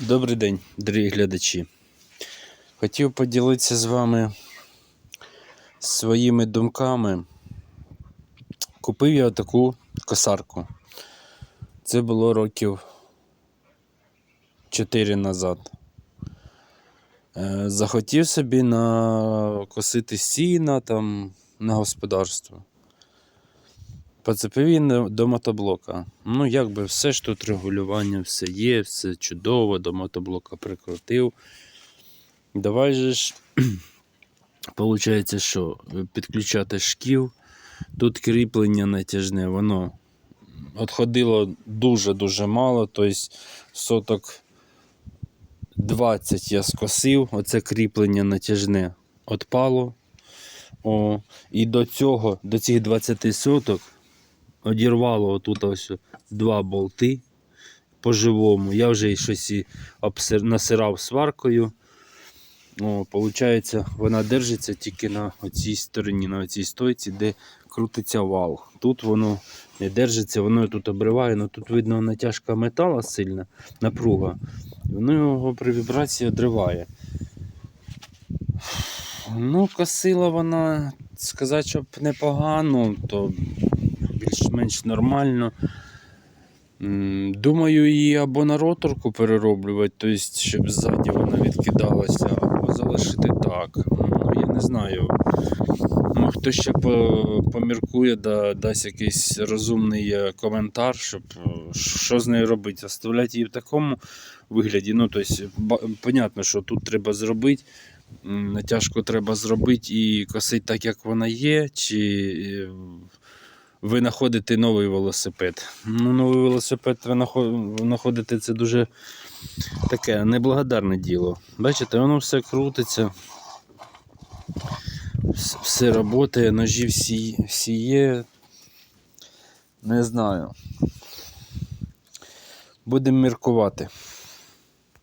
Добрий день, дорогі глядачі. Хотів поділитися з вами своїми думками. Купив я таку косарку. Це було років 4 назад. Е, Захотів собі накосити сіна там на господарство. Поцепив до мотоблока. Ну, якби все ж тут регулювання, все є, все чудово, до мотоблока прикрутив. Давай же ж, виходить, що підключати шків. Тут кріплення натяжне, воно відходило дуже-дуже мало, тобто соток 20 я скосив, оце кріплення натяжне відпало. О, і до цього, до цих 20 соток одірвало отут ось два болти по-живому. Я вже щось і обсир... насирав сваркою. О, Получається, вона держиться тільки на цій стороні, на цій стойці, де крутиться вал. Тут воно не держиться, воно тут обриває, але тут видно натяжка метала сильна, напруга. Воно його при вібрації одриває. Ну, косила вона, сказати, щоб непогано, то більш-менш нормально. Думаю, її або на роторку перероблювати, тобто, щоб ззаді вона відкидалася, або залишити так. Ну, я не знаю. Ну, хто ще поміркує, да, дасть якийсь розумний е, коментар, щоб е, що з нею робити. Оставляти її в такому вигляді. Ну, тобто, понятно, що тут треба зробити. Натяжку треба зробити і косити так, як вона є, чи е, ви знаходите новий велосипед. Ну, новий велосипед ви це дуже таке неблагодарне діло. Бачите, воно все крутиться, все працює, ножі всі, всі є. Не знаю. Будемо міркувати.